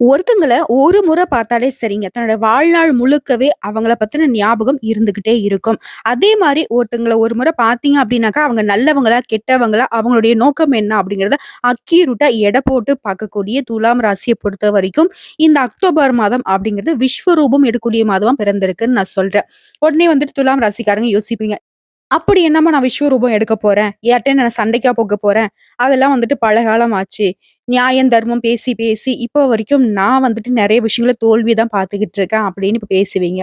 ஒருத்தங்கள ஒரு முறை பார்த்தாலே சரிங்க. தன்னோட வாழ்நாள் முழுக்கவே அவங்கள பத்தின ஞாபகம் இருந்துகிட்டே இருக்கும். அதே மாதிரி ஒருத்தங்களை ஒரு முறை பார்த்தீங்க அப்படின்னாக்கா அவங்க நல்லவங்களா, கெட்டவங்களா, அவங்களுடைய நோக்கம் என்ன அப்படிங்கிறத அக்யூரேட்டா எடை போட்டு பார்க்கக்கூடிய துலாம் ராசியை பொறுத்த வரைக்கும் இந்த அக்டோபர் மாதம் அப்படிங்கிறது விஸ்வரூபம் எடுக்கக்கூடிய மாதமா பிறந்திருக்குன்னு நான் சொல்றேன். உடனே வந்துட்டு துலாம் ராசிக்காரங்க யோசிப்பீங்க. அப்படி என்னம்மா நான் விஸ்வரூபம் எடுக்க போறேன்? யார்ட்டயும் நான் சண்டைக்கா போக போறேன்? அதெல்லாம் வந்துட்டு பல காலம் ஆச்சு. நியாயம், தர்மம் பேசி, பேசி இப்போ வரைக்கும் நான் வந்துட்டு நிறைய விஷயங்கள தோல்வி தான் பார்த்துக்கிட்டு இருக்கேன் அப்படின்னு இப்போ பேசுவீங்க.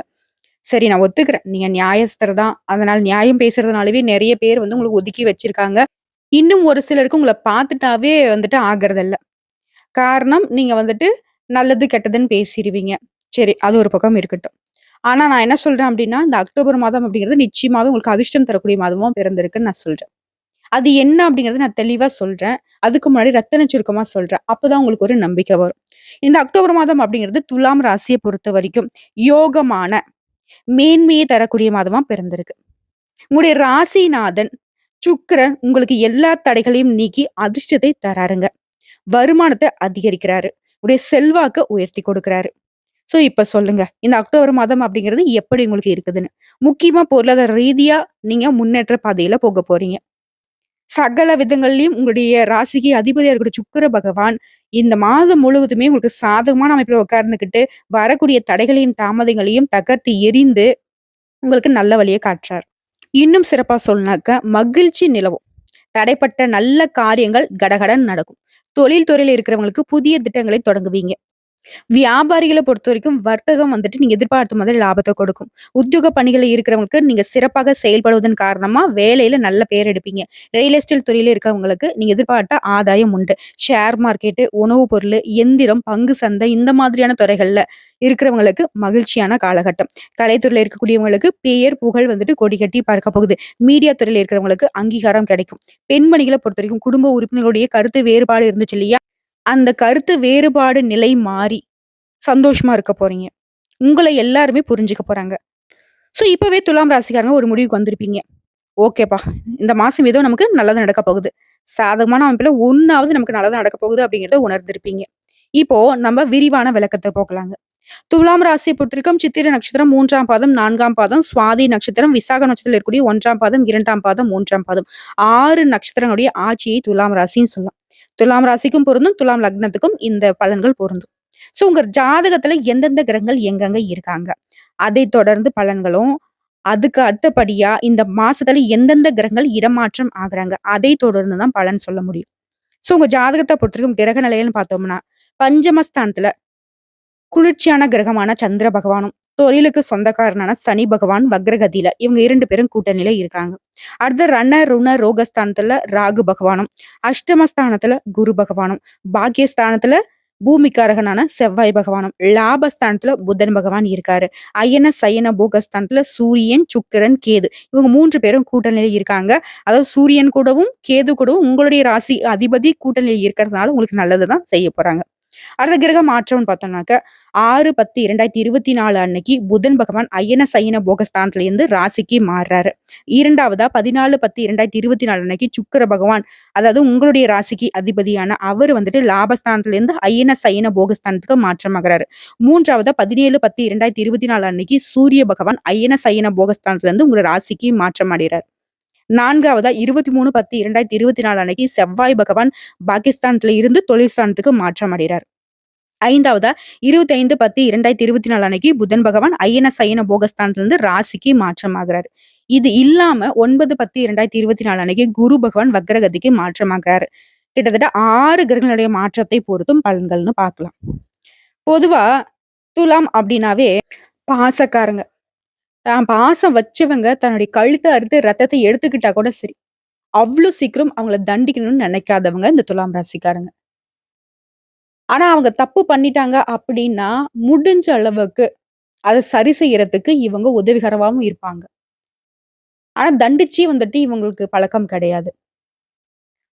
சரி நான் ஒத்துக்கிறேன். நீங்க நியாயஸ்தர் தான். அதனால நியாயம் பேசுறதுனாலவே நிறைய பேர் வந்து உங்களுக்கு ஒதுக்கி வச்சிருக்காங்க. இன்னும் ஒரு சிலருக்கு உங்கள பார்த்துட்டாவே வந்துட்டு ஆகிறதில்ல காரணம் நீங்க வந்துட்டு நல்லது, கெட்டதுன்னு பேசிடுவீங்க சரி அது ஒரு பக்கம் இருக்கட்டும். ஆனா நான் என்ன சொல்றேன் அப்படின்னா இந்த அக்டோபர் மாதம் அப்படிங்கிறது நிச்சயமாவே உங்களுக்கு அதிர்ஷ்டம் தரக்கூடிய மாதமா பிறந்திருக்குன்னு நான் சொல்றேன். அது என்ன அப்படிங்கிறத நான் தெளிவாக சொல்கிறேன் அதுக்கு முன்னாடி ரத்தன சுருக்கமாக சொல்கிறேன் அப்போ தான் உங்களுக்கு ஒரு நம்பிக்கை வரும். இந்த அக்டோபர் மாதம் அப்படிங்கிறது துலாம் ராசியை பொறுத்த வரைக்கும் யோகமான, மேன்மையை தரக்கூடிய மாதமாக பிறந்திருக்கு. உங்களுடைய ராசிநாதன் சுக்கரன் உங்களுக்கு எல்லா தடைகளையும் நீக்கி அதிர்ஷ்டத்தை தராருங்க. வருமானத்தை அதிகரிக்கிறாரு. உடைய செல்வாக்க உயர்த்தி கொடுக்கிறாரு. ஸோ இப்போ சொல்லுங்க. இந்த அக்டோபர் மாதம் அப்படிங்கிறது எப்படி உங்களுக்கு இருக்குதுன்னு. முக்கியமா பொருளாதார ரீதியா நீங்க முன்னேற்ற பாதையில போக போறீங்க. சகல விதங்கள்லையும் உங்களுடைய ராசிக்கு அதிபதியாக இருக்கக்கூடிய சுக்கிர பகவான், இந்த மாதம் முழுவதுமே உங்களுக்கு சாதகமான அமைப்பில் உட்கார்ந்துகிட்டு, வரக்கூடிய தடைகளையும், தாமதங்களையும் தகர்த்து எரிந்து உங்களுக்கு நல்ல வழியை காட்டுறார். இன்னும் சிறப்பாக சொல்லணும்னாக்க, மகிழ்ச்சி நிலவும். தடைப்பட்ட நல்ல காரியங்கள் கடகடன் நடக்கும். தொழில் துறையில் இருக்கிறவங்களுக்கு புதிய திட்டங்களை தொடங்குவீங்க. வியாபாரிகள பொறுத்தவரைக்கும் வர்த்தகம் வந்துட்டு நீங்க எதிர்பார்த்த மாதிரி லாபத்தை கொடுக்கும். உத்தியோக பணிகளை இருக்கிறவங்களுக்கு நீங்க சிறப்பாக செயல்படுவதன் காரணமா வேலையில நல்ல பேர் எடுப்பீங்க. ரியல் எஸ்டேட் துறையில இருக்கவங்களுக்கு நீங்க எதிர்பார்த்த ஆதாயம் உண்டு. ஷேர் மார்க்கெட்டு, உணவுப் பொருள் எந்திரம், பங்கு சந்தை இந்த மாதிரியான துறைகள்ல இருக்கிறவங்களுக்கு மகிழ்ச்சியான காலகட்டம். கலைத்துறையில இருக்கக்கூடியவங்களுக்கு பெயர், புகழ் வந்துட்டு கொடி கட்டி பார்க்க போகுது. மீடியா துறையில இருக்கிறவங்களுக்கு அங்கீகாரம் கிடைக்கும். பெண்மணிகள பொறுத்தவரைக்கும் குடும்ப உறுப்பினர்களுடைய கருத்து வேறுபாடு இருந்துச்சு இல்லையா? அந்த கருத்து வேறுபாடு நிலை மாறி, சந்தோஷமா இருக்க போறீங்க. உங்களை எல்லாருமே புரிஞ்சுக்க போறாங்க. ஸோ இப்பவே துலாம் ராசிக்காரங்க ஒரு முடிவுக்கு வந்திருப்பீங்க. ஓகேப்பா, இந்த மாசம் ஏதோ நமக்கு நல்லது நடக்க போகுது. சாதகமான அமைப்புல ஒண்ணாவது நமக்கு நல்லது நடக்க போகுது அப்படிங்கிறத உணர்ந்திருப்பீங்க. இப்போ நம்ம விரிவான விளக்கத்தை போகலாங்க. துலாம் ராசியை பொறுத்திருக்கும் சித்திர நட்சத்திரம் மூன்றாம் பாதம், நான்காம் பாதம், சுவாதி நட்சத்திரம், விசாக நட்சத்திரம் இருக்கக்கூடிய ஒன்றாம் பாதம், இரண்டாம் பாதம், மூன்றாம் பாதம். ஆறு நட்சத்திரங்களுடைய ஆட்சியை துலாம் ராசின்னு சொல்லலாம். துலாம் ராசிக்கும் பொருந்தும், துலாம் லக்னத்துக்கும் இந்த பலன்கள் பொருந்தும். ஸோ உங்க ஜாதகத்துல எந்தெந்த கிரகங்கள் எங்கெங்க இருக்காங்க? அதை தொடர்ந்து பலன்களும், அதுக்கு அடுத்தபடியா இந்த மாசத்துல எந்தெந்த கிரகங்கள் இடமாற்றம் ஆகுறாங்க? அதை தொடர்ந்து தான் பலன் சொல்ல முடியும். ஸோ உங்க ஜாதகத்தை பொறுத்தவரைக்கும் கிரக நிலைகள்னு பார்த்தோம்னா, பஞ்சமஸ்தானத்துல குளிர்ச்சியான கிரகமான சந்திர பகவானும், தொழிலுக்கு சொந்தக்காரனான சனி பகவான் வக்ரகதியில இவங்க இரண்டு பேரும் கூட்டணியில இருக்காங்க. அடுத்த ரண, ருண, ரோகஸ்தானத்துல ராகு பகவானும், அஷ்டமஸ்தானத்துல குரு பகவானும், பாக்கியஸ்தானத்துல பூமிக்காரகனான செவ்வாய் பகவானும், லாபஸ்தானத்துல புதன் பகவான் இருக்காரு. அயன, சயன, போகஸ்தானத்துல சூரியன், சுக்கிரன், கேது இவங்க மூன்று பேரும் கூட்டணியில இருக்காங்க. அதாவது சூரியன் கூடவும், கேது கூடவும் உங்களுடைய ராசி அதிபதி கூட்டணியில் இருக்கிறதுனால உங்களுக்கு நல்லது தான் செய்ய போறாங்க. அடுத்த கிரக மாற்றம்னு பார்த்தோம்னாக்க 6/10/2024 அன்னைக்கு புதன் பகவான் அயன, சயன, போகஸ்தானத்துல இருந்து ராசிக்கு மாறுறாரு. 2வதா 14/10/2024 அன்னைக்கு சுக்கிர பகவான் அதாவது உங்களுடைய ராசிக்கு அதிபதியான அவர் வந்துட்டு லாபஸ்தானத்துல இருந்து அயன, சயன, போகஸ்தானத்துக்கு மாற்றமாகிறாரு மூன்றாவதா பதினேழு பத்து இரண்டாயிரத்தி இருபத்தி நாலு அன்னைக்கு சூரிய பகவான் அயன, சயன, போகஸ்தானத்துல இருந்து உங்க ராசிக்கு மாற்றம் நான்காவதா இருபத்தி மூணு பத்து இரண்டாயிரத்தி இருபத்தி நாலு அன்னைக்கு செவ்வாய் பகவான் பாகிஸ்தானத்துல இருந்து தொழில்ஸ்தானத்துக்கு மாற்றம் அடைகிறார் ஐந்தாவதா இருபத்தி ஐந்து பத்து இரண்டாயிரத்தி இருபத்தி நாலு அன்னைக்கு புதன் பகவான் ஐஎன்எஸ் சயன, போகஸ்தானத்துல இருந்து ராசிக்கு ஆகிறார் இது இல்லாம 9/10/2024 அன்னைக்கு குரு பகவான் வக்ரகதிக்கு மாற்றமாகுறாரு. கிட்டத்தட்ட ஆறு கிரகங்களுடைய மாற்றத்தை பொறுத்தும் பலன்கள்னு பார்க்கலாம். பொதுவா துலாம் அப்படின்னாவே பாசக்காரங்க. தான் பாசம் வச்சவங்க தன்னுடைய கழுத்தை அறுத்து ரத்தத்தை எடுத்துக்கிட்டா கூட சரி. அவ்வளோ சீக்கிரம் அவங்கள தண்டிக்கணும்னு நினைக்காதவங்க இந்த துலாம் ராசிக்காரங்க. ஆனா அவங்க தப்பு பண்ணிட்டாங்க அப்படின்னா, முடிஞ்ச அளவுக்கு அதை சரி செய்யறதுக்கு இவங்க உதவிகரமாகவும் இருப்பாங்க. ஆனா தண்டிச்சு வந்துட்டு இவங்களுக்கு பழக்கம் கிடையாது.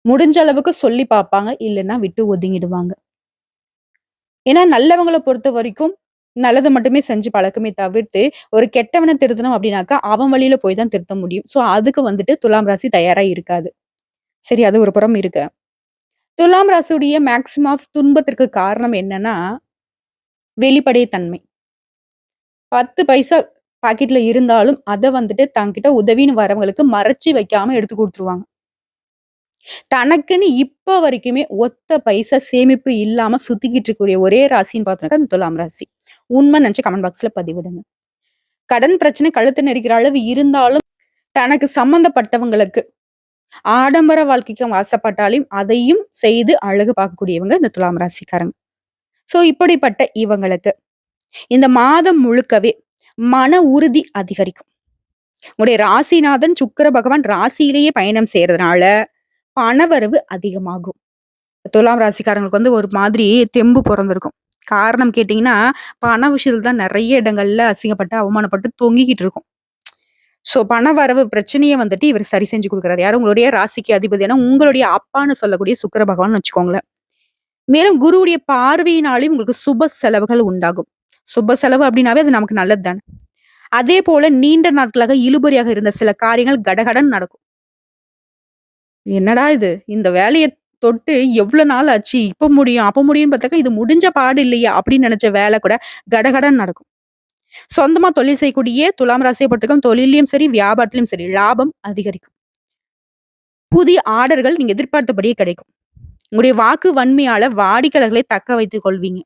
முடிஞ்ச அளவுக்கு சொல்லி பார்ப்பாங்க. இல்லைன்னா விட்டு ஒதுங்கிடுவாங்க. ஏன்னா நல்லவங்கள பொறுத்தவரைக்கும் நல்லதை மட்டுமே செஞ்சு பழக்கமே தவிர்த்து, ஒரு கெட்டவனை திருத்தணும் அப்படின்னாக்கா, அவன் வழியில போய் தான் திருத்த முடியும். ஸோ அதுக்கு வந்துட்டு துலாம் ராசி தயாரா இருக்காது. சரி அது ஒரு புறம் இருக்கு துலாம் ராசியுடைய மேக்சிமம் ஆஃப் துன்பத்திற்கு காரணம் என்னன்னா, வெளிப்படைத்தன்மை. 10 பைசா பாக்கெட்ல இருந்தாலும், அதை வந்துட்டு தங்கிட்ட உதவின்னு வரவங்களுக்கு மறைச்சு வைக்காம எடுத்து கொடுத்துருவாங்க தனக்குன்னு இப்ப வரைக்குமே ஒத்த பைசா சேமிப்பு இல்லாம சுத்திக்கிட்டு இருக்கக்கூடிய ஒரே ராசின்னு பார்த்தோம்னாக்கா, அந்த துலாம் ராசி. உண்மை நெனச்சு கமெண்ட் பாக்ஸ்ல பதிவிடுங்க. கடன் பிரச்சனை கழுத்து நெரிக்கிற அளவு இருந்தாலும், தனக்கு சம்மந்தப்பட்டவங்களுக்கு ஆடம்பர வாழ்க்கைக்கு ஆசைப்பட்டாலும், அதையும் செய்து அழகு பார்க்கக்கூடியவங்க இந்த துலாம் ராசிக்காரங்க. சோ இப்படிப்பட்ட இவங்களுக்கு, இந்த மாதம் முழுக்கவே மன உறுதி அதிகரிக்கும். உங்களுடைய ராசிநாதன் சுக்கிர பகவான் ராசியிலேயே பயணம் செய்யறதுனால பணவரவு அதிகமாகும். துலாம் ராசிக்காரங்களுக்கு வந்து ஒரு மாதிரி தெம்பு பிறந்திருக்கும் காரணம் கேட்டீங்கன்னா, பண விஷயத்துல தான் நிறைய இடங்கள்ல அசிங்கப்பட்டு, அவமானப்பட்டு தொங்கிக்கிட்டு இருக்கும். சோ பண வரவு பிரச்சனைய வந்துட்டு இவர் சரி செஞ்சு கொடுக்குறாரு யாரும் உங்களுடைய ராசிக்கு அதிபதியான உங்களுடைய அப்பான்னு சொல்லக்கூடிய சுக்கிர பகவான் வச்சுக்கோங்களேன். மேலும் குருவுடைய பார்வையினாலும் உங்களுக்கு சுப செலவுகள் உண்டாகும். சுப செலவு அப்படின்னாவே அது நமக்கு நல்லது தானே. அதே போல நீண்ட நாட்களாக இழுபறியாக இருந்த சில காரியங்கள் கடகடன் நடக்கும். என்னடா இது? இந்த வேலையை தொட்டு எவ்வளோ நாள் ஆச்சு? இப்ப முடியும், அப்ப முடியும்னு பார்த்தாக்கா, இது முடிஞ்ச பாடு இல்லையா அப்படின்னு நினைச்ச வேலை கூட கடகடன் நடக்கும். சொந்தமா தொழில் செய்யக்கூடிய துலாம் ராசியை பொறுத்தவரைக்கும் தொழிலையும் சரி, வியாபாரத்திலையும் சரி லாபம் அதிகரிக்கும். புதிய ஆர்டர்கள் நீங்க எதிர்பார்த்தபடியே கிடைக்கும். உங்களுடைய வாக்கு வன்மையால வாடிக்கையாளர்களை தக்க வைத்துக் கொள்வீங்க.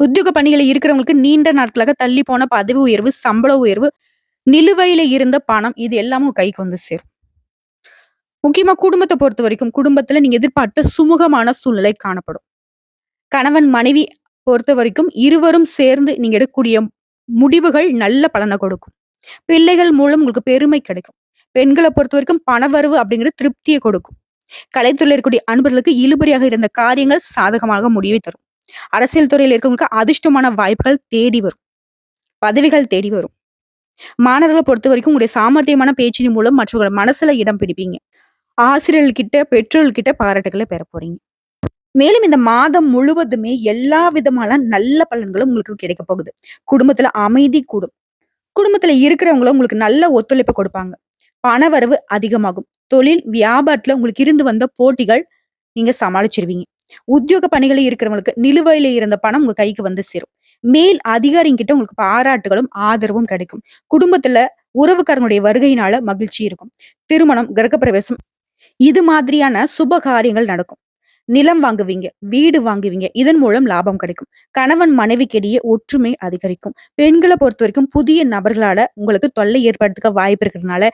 உத்தியோக பணிகளில் இருக்கிறவங்களுக்கு நீண்ட நாட்களாக தள்ளி போன பதவி உயர்வு, சம்பள உயர்வு, நிலுவையில இருந்த பணம் இது எல்லாமும் கைக்கு வந்து சேரும். முக்கியமா குடும்பத்தை பொறுத்த வரைக்கும் குடும்பத்துல நீங்க எதிர்பார்த்த சுமூகமான சூழ்நிலை காணப்படும். கணவன், மனைவி பொறுத்த வரைக்கும் இருவரும் சேர்ந்து நீங்க எடுக்கக்கூடிய முடிவுகள் நல்ல பலனை கொடுக்கும். பிள்ளைகள் மூலம் உங்களுக்கு பெருமை கிடைக்கும். பெண்களை பொறுத்த வரைக்கும் பணவரவு அப்படிங்கிறது திருப்தியை கொடுக்கும். கலைத்துறையில் இருக்கக்கூடிய அன்பர்களுக்கு இழுபறியாக இருந்த காரியங்கள் சாதகமாக முடிவை தரும். அரசியல் துறையில் இருக்கவங்களுக்கு அதிர்ஷ்டமான வாய்ப்புகள் தேடி வரும். பதவிகள் தேடி வரும். மாணவர்கள பொறுத்தவரைக்கும் உங்களுடைய சாமர்த்தியமான பேச்சின் மூலம் மற்றவர்கள் மனசுல இடம் பிடிப்பீங்க. ஆசிரியர்கள் கிட்ட, பெற்றோர்கள் கிட்ட பெற போறீங்க. மேலும் இந்த மாதம் முழுவதுமே எல்லா விதமான நல்ல பலன்களும் உங்களுக்கு கிடைக்க போகுது. குடும்பத்துல அமைதி கூடும். குடும்பத்துல இருக்கிறவங்களும் உங்களுக்கு நல்ல ஒத்துழைப்பு கொடுப்பாங்க. பணவரவு அதிகமாகும். தொழில், வியாபாரத்துல உங்களுக்கு இருந்து வந்த போட்டிகள் நீங்க சமாளிச்சிருவீங்க. உத்தியோக பணிகளில் இருக்கிறவங்களுக்கு நிலுவையில இருந்த பணம் உங்க கைக்கு வந்து சேரும். மேல் அதிகாரிங்கிட்ட உங்களுக்கு பாராட்டுகளும், ஆதரவும் கிடைக்கும். குடும்பத்துல உறவுக்காரங்களுடைய வருகையினால மகிழ்ச்சி இருக்கும். திருமணம், கிரகப்பிரவேசம் இது மாதிரியான சுப காரியங்கள் நடக்கும். நிலம் வாங்குவீங்க, வீடு வாங்குவீங்க. இதன் மூலம் லாபம் கிடைக்கும். கணவன் மனைவிக்கிடையே ஒற்றுமை அதிகரிக்கும். பெண்களை பொறுத்த வரைக்கும் புதிய நபர்களால உங்களுக்கு தொல்லை ஏற்படுத்துக்க வாய்ப்பு இருக்கிறதுனால,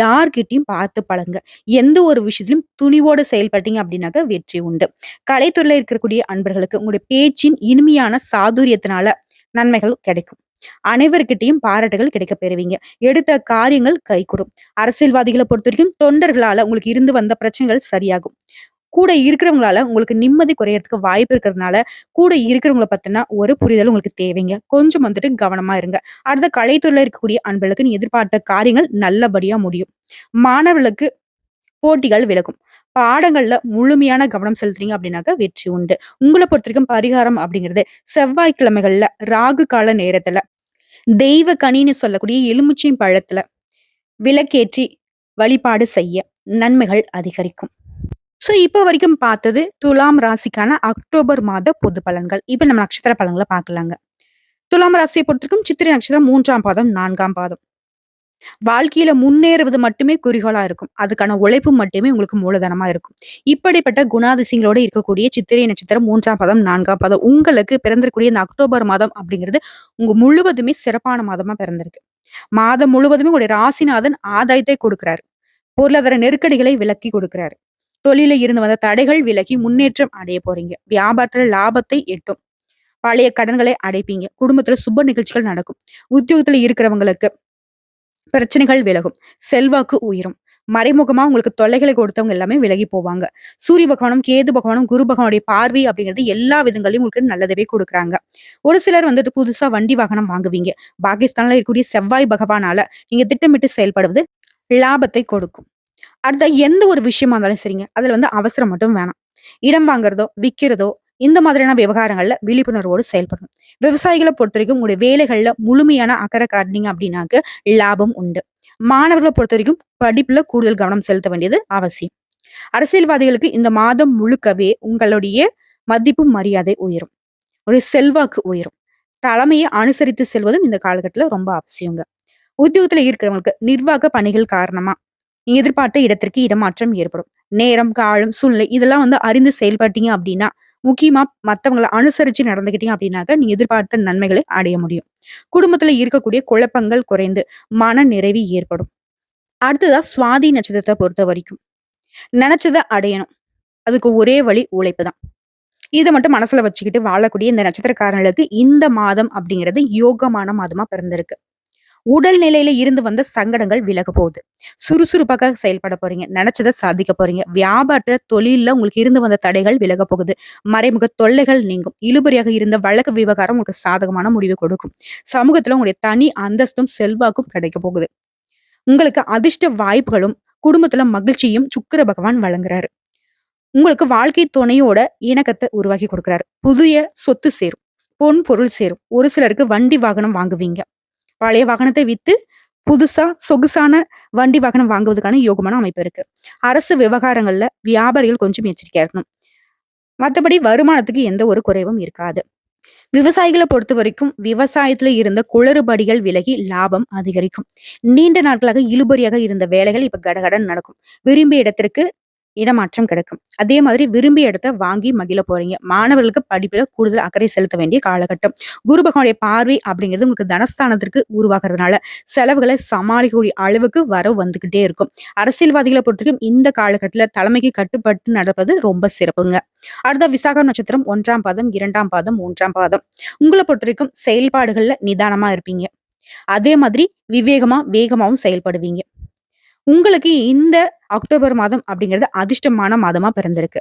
யார்கிட்டையும் பார்த்து பழங்க எந்த ஒரு விஷயத்திலும் துணிவோடு செயல்பட்டீங்க அப்படின்னாக்க வெற்றி உண்டு. கலைத்துறையில இருக்கக்கூடிய அன்பர்களுக்கு உங்களுடைய பேச்சின் இனிமையான சாதுரியத்தினால நன்மைகள் கிடைக்கும். அனைவர்கிட்டயும் பாராட்டுகள் கிடைக்கப் பெறுவீங்க. எடுத்த காரியங்கள் கைகூடும். பொறுத்த வரைக்கும் தொண்டர்களால உங்களுக்கு இருந்து வந்த பிரச்சனைகள் சரியாகும். கூட இருக்கிறவங்களால உங்களுக்கு நிம்மதி குறையறதுக்கு வாய்ப்பு இருக்கிறதுனால, கூட இருக்கிறவங்கள பத்தினா ஒரு புரிதல் உங்களுக்கு தேவைங்க. கொஞ்சம் வந்துட்டு கவனமா இருங்க. அடுத்த கலைத்துறையில இருக்கக்கூடிய அன்பர்களுக்கு நீ எதிர்பார்த்த காரியங்கள் நல்லபடியா முடியும். மாணவர்களுக்கு போட்டிகள் விலகும். பாடங்கள்ல முழுமையான கவனம் செலுத்துறீங்க அப்படின்னாக்க வெற்றி உண்டு. உங்களை பொறுத்த வரைக்கும் பரிகாரம் அப்படிங்கிறது செவ்வாய்க்கிழமைகள்ல ராகு கால நேரத்துல, தெய்வ கனின்னு சொல்லக்கூடிய எலுமிச்சை பழத்துல விளக்கேற்றி வழிபாடு செய்ய நன்மைகள் அதிகரிக்கும். சோ இப்ப வரைக்கும் பார்த்தது துலாம் ராசிக்கான அக்டோபர் மாத பொது பலன்கள். இப்ப நம்ம நட்சத்திர பலன்களை பார்க்கலாங்க. துலாம் ராசியை பொறுத்திருக்கும் சித்திரை நட்சத்திரம் மூன்றாம் பாதம், நான்காம் பாதம். வாழ்க்கையில முன்னேறுவது மட்டுமே குறிக்கோளா இருக்கும். அதுக்கான உழைப்பு மட்டுமே உங்களுக்கு மூலதனமா இருக்கும். இப்படிப்பட்ட குணாதிசயங்களோட இருக்கக்கூடிய சித்திரை நட்சத்திரம் 3ஆம் பாதம், 4ஆம் பாதம் உங்களுக்கு பிறந்திருக்கக்கூடிய இந்த அக்டோபர் மாதம் அப்படிங்கிறது உங்க முழுவதுமே சிறப்பான மாதமா பிறந்திருக்கு. மாதம் முழுவதுமே உங்களுடைய ராசிநாதன் ஆதாயத்தை கொடுக்கிறாரு. பொருளாதார நெருக்கடிகளை விலக்கி கொடுக்கிறாரு. தொழில்ல இருந்து வந்த தடைகள் விலகி முன்னேற்றம் அடைய போறீங்க. வியாபாரத்துல லாபத்தை எட்டும். பழைய கடன்களை அடைப்பீங்க. குடும்பத்துல சுப நிகழ்ச்சிகள் நடக்கும். உத்தியோகத்துல இருக்கிறவங்களுக்கு பிரச்சனைகள் விலகும். செல்வாக்கு உயரும். மறைமுகமா உங்களுக்கு தொல்லைகளை கொடுத்தவங்க எல்லாமே விலகி போவாங்க. சூரிய பகவானும், கேது பகவானும், குரு பகவானுடைய பார்வை அப்படிங்கிறது எல்லா விதங்களையும் உங்களுக்கு நல்லதவே கொடுக்குறாங்க. ஒரு சிலர் வந்துட்டு புதுசா வண்டி வாகனம் வாங்குவீங்க. பாகிஸ்தான்ல இருக்கக்கூடிய செவ்வாய் பகவானால நீங்க திட்டமிட்டு செயல்படுவது லாபத்தை கொடுக்கும். அடுத்த எந்த ஒரு விஷயமா இருந்தாலும் சரிங்க. அதுல வந்து அவசரம் மட்டும் வேணாம். இடம் வாங்குறதோ, விக்கிறதோ இந்த மாதிரியான விவகாரங்கள்ல விழிப்புணர்வோடு செயல்படணும். விவசாயிகள பொறுத்தவரைக்கும் உங்களுடைய வேலைகள்ல முழுமையான அக்கறை காட்டினீங்க அப்படின்னாக்க லாபம் உண்டு. மாணவர்களை பொறுத்த வரைக்கும் படிப்புல கூடுதல் கவனம் செலுத்த வேண்டியது அவசியம். அரசியல்வாதிகளுக்கு இந்த மாதம் முழுக்கவே உங்களுடைய மதிப்பு, மரியாதை உயரும். ஒரு செல்வாக்கு உயரும். தலைமையை அனுசரித்து செல்வதும் இந்த காலகட்டத்தில் ரொம்ப அவசியங்க. உத்தியோகத்துல இருக்கிறவங்களுக்கு நிர்வாக பணிகள் காரணமா, எதிர்பார்த்த இடத்திற்கு இடமாற்றம் ஏற்படும். நேரம், காலம், சூழ்நிலை இதெல்லாம் வந்து அறிந்து செயல்பட்டீங்க அப்படின்னா முக்கியமா மத்தவங்களை அனுசரிச்சு நடந்துக்கிட்டீங்க அப்படின்னாக்க நீங்க எதிர்பார்த்த நன்மைகளை அடைய முடியும். குடும்பத்துல இருக்கக்கூடிய குழப்பங்கள் குறைந்து, மன நிறைவு ஏற்படும். அடுத்ததா சுவாதி நட்சத்திரத்தை பொறுத்த வரைக்கும் நினைச்சதை அடையணும். அதுக்கு ஒரே வழி உழைப்பு தான். இதை மட்டும் மனசுல வச்சுக்கிட்டு வாழக்கூடிய இந்த நட்சத்திரக்காரங்களுக்கு இந்த மாதம் அப்படிங்கிறது யோகமான மாதமா பிறந்திருக்கு. உடல் நிலையில இருந்து வந்த சங்கடங்கள் விலக போகுது. சுறுசுறுப்பாக செயல்பட போறீங்க. நினைச்சதை சாதிக்க போறீங்க. வியாபாரத்துல, தொழில உங்களுக்கு இருந்து வந்த தடைகள் விலக போகுது. மறைமுக தொல்லைகள் நீங்கும். இழுபறியாக இருந்த வழக்கு விவகாரம் உங்களுக்கு சாதகமான முடிவு கொடுக்கும். சமூகத்துல உங்களுடைய தனி அந்தஸ்தும், செல்வாக்கும் கிடைக்க போகுது. உங்களுக்கு அதிர்ஷ்ட வாய்ப்புகளும், குடும்பத்துல மகிழ்ச்சியும் சுக்கிர பகவான் வழங்குறாரு. உங்களுக்கு வாழ்க்கை துணையோட இணக்கத்தை உருவாக்கி கொடுக்குறாரு புதிய சொத்து சேரும். பொன், பொருள் சேரும். ஒரு சிலருக்கு வண்டி வாகனம் வாங்குவீங்க. பழைய வாகனத்தை வித்து, புதுசா சொகுசான வண்டி வாகனம் வாங்குவதற்கான யோகமான அமைப்பு இருக்கு. அரசு விவகாரங்கள்ல வியாபாரிகள் கொஞ்சம் எச்சரிக்கையா இருக்கணும். மத்தபடி வருமானத்துக்கு எந்த ஒரு குறைவும் இருக்காது. விவசாயிகளை பொறுத்த வரைக்கும் விவசாயத்துல இருந்த குளறுபடிகள் விலகி லாபம் அதிகரிக்கும். நீண்ட நாட்களாக இழுபறியாக இருந்த வேலைகள் இப்ப கடகடன் நடக்கும். விரும்பிய இடத்திற்கு இடமாற்றம் கிடைக்கும். அதே மாதிரி விரும்பிய இடத்த வாங்கி மகிழ போறீங்க. மாணவர்களுக்கு படிப்புல கூடுதல் அக்கறை செலுத்த வேண்டிய காலகட்டம். குரு பகவானுடைய பார்வை அப்படிங்கிறது உங்களுக்கு தனஸ்தானத்திற்கு உருவாகிறதுனால செலவுகளை சமாளிக்கக்கூடிய அளவுக்கு வரவு வந்துகிட்டே இருக்கும். அரசியல்வாதிகளை பொறுத்தவரைக்கும் இந்த காலகட்டத்தில் தலைமைக்கு கட்டுப்பட்டு நடப்பது ரொம்ப சிறப்புங்க. அடுத்த விசாக நட்சத்திரம் ஒன்றாம் பாதம், இரண்டாம் பாதம், மூன்றாம் பாதம். உங்கள பொறுத்தவரைக்கும் செயல்பாடுகள்ல நிதானமா இருப்பீங்க. அதே மாதிரி விவேகமா, வேகமாவும் செயல்படுவீங்க. உங்களுக்கு இந்த அக்டோபர் மாதம் அப்படிங்கிறது அதிர்ஷ்டமான மாதமா பிறந்திருக்கு.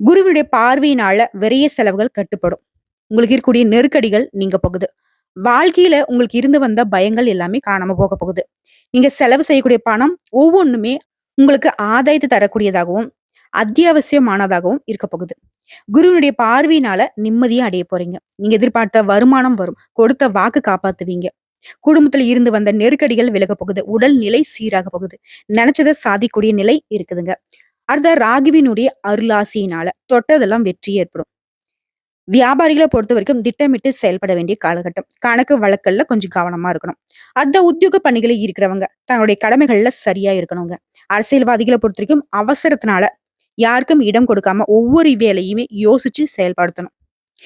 குருவினுடைய பார்வையினால விரைய செலவுகள் கட்டுப்படும். உங்களுக்கு இருக்கக்கூடிய நெருக்கடிகள் நீங்க போகுது. வாழ்க்கையில உங்களுக்கு இருந்து வந்த பயங்கள் எல்லாமே காணாம போக போகுது. நீங்க செலவு செய்யக்கூடிய பணம் ஒவ்வொன்றுமே உங்களுக்கு ஆதாயத்தை தரக்கூடியதாகவும், அத்தியாவசியமானதாகவும் இருக்க போகுது. குருவினுடைய பார்வையினால நிம்மதியா அடைய போறீங்க. நீங்க எதிர்பார்த்த வருமானம் வரும். கொடுத்த வாக்கு காப்பாத்துவீங்க. குடும்பத்துல இருந்து வந்த நெருக்கடிகள் விலக போகுது. உடல் நிலை சீராக போகுது. நினைச்சதை சாதிக்கக்கூடிய நிலை இருக்குதுங்க. அடுத்த ராகுவினுடைய அருளாசியினால தொட்டதெல்லாம் வெற்றி ஏற்படும். வியாபாரிகளை பொறுத்த வரைக்கும் திட்டமிட்டு செயல்பட வேண்டிய காலகட்டம். கணக்கு வழக்கல்ல கொஞ்சம் கவனமா இருக்கணும். அடுத்த உத்தியோக பணிகளை இருக்கிறவங்க, தன்னுடைய கடமைகள்ல சரியா இருக்கணுங்க. அரசியல்வாதிகளை பொறுத்த வரைக்கும் அவசரத்தினால யாருக்கும் இடம் கொடுக்காம ஒவ்வொரு வேலையுமே யோசிச்சு செயல்படுத்தணும்.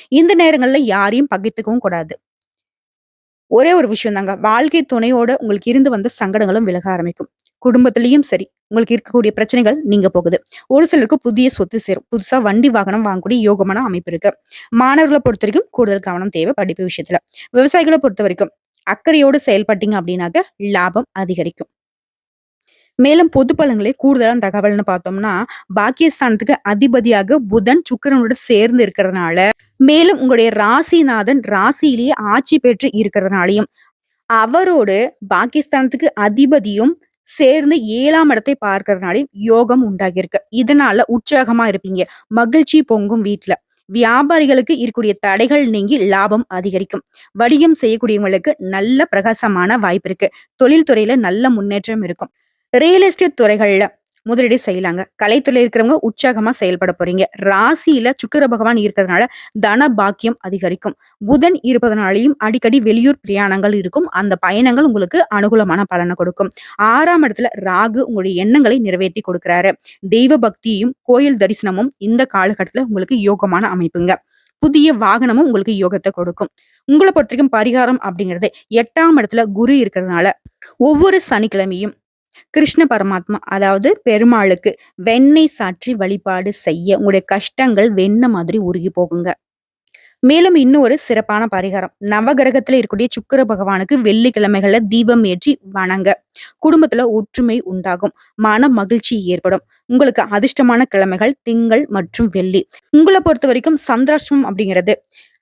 இந்த நேரங்கள்ல யாரையும் பகித்துக்கவும் கூடாது. ஒரே ஒரு விஷயம் தாங்க. வாழ்க்கை துணையோட உங்களுக்கு இருந்து வந்த சங்கடங்களும் விலக ஆரம்பிக்கும். குடும்பத்திலையும் சரி, உங்களுக்கு இருக்கக்கூடிய பிரச்சனைகள் நீங்க போகுது. ஒரு சிலருக்கு புதிய சொத்து சேரும். புதுசா வண்டி, வாகனம் வாங்கக்கூடிய யோகமான அமைப்பு இருக்கு. மாணவர்களை பொறுத்த வரைக்கும் கூடுதல் கவனம் தேவை படிப்பு விஷயத்துல. விவசாயிகள பொறுத்தவரைக்கும் அக்கறையோடு செயல்பட்டீங்க அப்படின்னாக்க லாபம் அதிகரிக்கும். மேலும் பொது பலன்களே கூடுதலான தகவல்னு பார்த்தோம்னா, பாக்கியஸ்தானத்துக்கு அதிபதியாக புதன், சுக்கிரனோட சேர்ந்து இருக்கிறதுனால, மேலும் உங்களுடைய ராசிநாதன் ராசியிலேயே ஆட்சி பெற்று இருக்கிறதுனாலையும் அவரோடு பாகிஸ்தானத்துக்கு அதிபதியும் சேர்ந்து ஏழாம் இடத்தை பார்க்கறதுனாலையும் யோகம் உண்டாகியிருக்கு. இதனால உற்சாகமா இருப்பீங்க. மகிழ்ச்சி பொங்கும் வீட்டுல வியாபாரிகளுக்கு இருக்கக்கூடிய தடைகள் நீங்கி லாபம் அதிகரிக்கும். வணிகம் செய்யக்கூடியவங்களுக்கு நல்ல பிரகாசமான வாய்ப்பு இருக்கு. தொழில்துறையில நல்ல முன்னேற்றம் இருக்கும். ரியல் எஸ்டேட் துறைகள்ல முதலீடு செய்யலாங்க. கலைத்துறை இருக்கிறவங்க உற்சாகமா செயல்பட போறீங்க. ராசியில சுக்கர பகவான் இருக்கிறதுனால தன பாக்கியம் அதிகரிக்கும். புதன் இருப்பதனாலையும் அடிக்கடி வெளியூர் பிரயாணங்கள் இருக்கும். அந்த பயணங்கள் உங்களுக்கு அனுகூலமான பலனை கொடுக்கும். ஆறாம் இடத்துல ராகு உங்களுடைய எண்ணங்களை நிறைவேற்றி கொடுக்கிறாரு. தெய்வ பக்தியும், கோயில் தரிசனமும் இந்த காலகட்டத்துல உங்களுக்கு யோகமான அமைப்புங்க. புதிய வாகனமும் உங்களுக்கு யோகத்தை கொடுக்கும். உங்கள பொறுத்தவரைக்கும் பரிகாரம் அப்படிங்கிறது எட்டாம் இடத்துல குரு இருக்கிறதுனால, ஒவ்வொரு சனிக்கிழமையும் கிருஷ்ண பரமாத்மா அதாவது பெருமாளுக்கு வெண்ணெய் சாற்றி வழிபாடு செய்ய உங்களுடைய கஷ்டங்கள் வெண்ண மாதிரி உருகி போகுங்க. மேலும் இன்னொரு சிறப்பான பரிகாரம். நவகிரகத்துல இருக்கக்கூடிய சுக்கிர பகவானுக்கு வெள்ளிக்கிழமைகள்ல தீபம் ஏற்றி வணங்க. குடும்பத்துல ஒற்றுமை உண்டாகும். மன மகிழ்ச்சி ஏற்படும். உங்களுக்கு அதிர்ஷ்டமான கிழமைகள் திங்கள் மற்றும் வெள்ளி. உங்களை பொறுத்த வரைக்கும் சந்திராஷ்டமம் அப்படிங்கிறது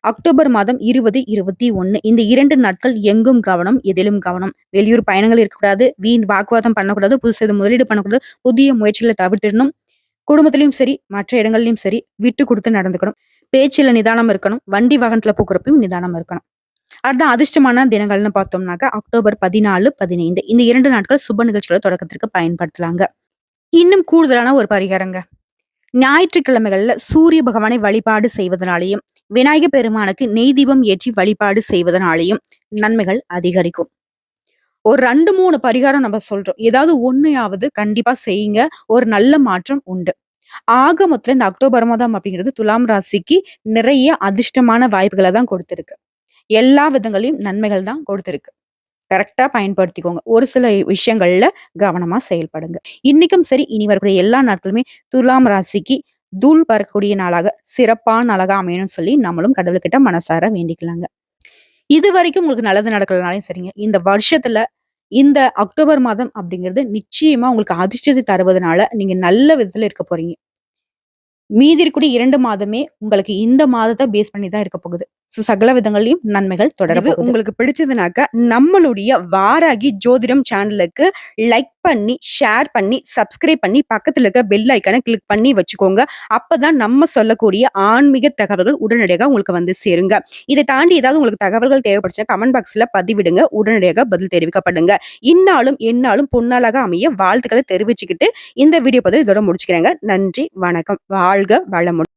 அக்டோபர் மாதம் 20, 21 இந்த இரண்டு நாட்கள் எங்கும் கவனம், எதிலும் கவனம். வெளியூர் பயணங்கள் இருக்கக்கூடாது. வீண் வாக்குவாதம் பண்ணக்கூடாது. புதுசா முதலீடு பண்ணக்கூடாது. புதிய முயற்சிகளை தவிர்த்திடணும். குடும்பத்திலையும் சரி, மற்ற இடங்கள்லையும் சரி, விட்டு கொடுத்து நடந்துக்கணும். பேச்சில் நிதானம் இருக்கணும். வண்டி வாகனத்துல போக்குறப்பையும் நிதானம் இருக்கணும். அடுத்த அதிர்ஷ்டமான தினங்கள்னு பார்த்தோம்னாக்க, அக்டோபர் 14, 15 இந்த இரண்டு நாட்கள் சுப நிகழ்ச்சிகளை தொடக்கத்திற்கு பயன்படுத்தலாங்க. இன்னும் கூடுதலான ஒரு பரிகாரங்க. ஞாயிற்றுக்கிழமைகள்ல சூரிய பகவானை வழிபாடு செய்வதனாலயும், விநாயக பெருமானுக்கு நெய் தீபம் ஏற்றி வழிபாடு செய்வதனாலேயும் நன்மைகள் அதிகரிக்கும். ஒரு ரெண்டு மூணு பரிகாரம் நம்ம சொல்றோம். ஏதாவது ஒண்ணுயாவது கண்டிப்பா செய்யுங்க. ஒரு நல்ல மாற்றம் உண்டு. ஆக மொத்தம் இந்த அக்டோபர் மாதம் அப்படிங்கிறது துலாம் ராசிக்கு நிறைய அதிர்ஷ்டமான வாய்ப்புகளை தான் கொடுத்திருக்கு. எல்லா விதங்களையும் நன்மைகள் தான் கொடுத்திருக்கு. கரெக்டா பயன்படுத்திக்கோங்க. ஒரு சில விஷயங்கள்ல கவனமா செயல்படுங்க. இன்னைக்கும் சரி இனி வரக்கூடிய எல்லா நாட்களுமே துலாம் ராசிக்கு தூள் பறக்கக்கூடிய நாளாக சிறப்பான நாளாக அமையணும்னு சொல்லி நம்மளும் கடவுள்கிட்ட மனசார வேண்டிக்கலாங்க. இது வரைக்கும் உங்களுக்கு நல்லது நடக்கலனாலும் சரிங்க. இந்த வருஷத்துல இந்த அக்டோபர் மாதம் அப்படிங்கிறது நிச்சயமா உங்களுக்கு அதிர்ஷ்டத்தை தருவதனால நீங்க நல்ல விதத்துல இருக்க போறீங்க. மீதி இருக்கக்கூடிய இரண்டு மாதமே உங்களுக்கு இந்த மாதத்தை பேஸ் பண்ணி தான் இருக்க போகுது. ஸோ சகல விதங்களையும் நன்மைகள் தொடர இது போகுது. உங்களுக்கு பிடிச்சதுனாக்கா நம்மளுடைய வாராகி ஜோதிடம் சேனலுக்கு லைக் பண்ணி ஷேர் பண்ணி சப்ஸ்கிரைப் பண்ணி பக்கத்துல இருக்க பெல் ஐக்கானை கிளிக் பண்ணி வச்சுக்கோங்க. அப்பதான் நம்ம சொல்லக்கூடிய ஆன்மீக தகவல்கள் உடனடியாக உங்களுக்கு வந்து சேருங்க. இதை தாண்டி ஏதாவது உங்களுக்கு தகவல்கள் தேவைப்படுச்சா கமெண்ட் பாக்ஸ்ல பதிவிடுங்க. உடனடியாக பதில் தெரிவிக்கப்படுங்க. இன்னாலும் என்னாலும் பொன்னாளாக அமைய வாழ்த்துக்களை தெரிவிச்சுக்கிட்டு இந்த வீடியோ பதிவு இதோட முடிச்சுக்கிறேங்க. நன்றி வணக்கம். வாழ்க வளமுடன்.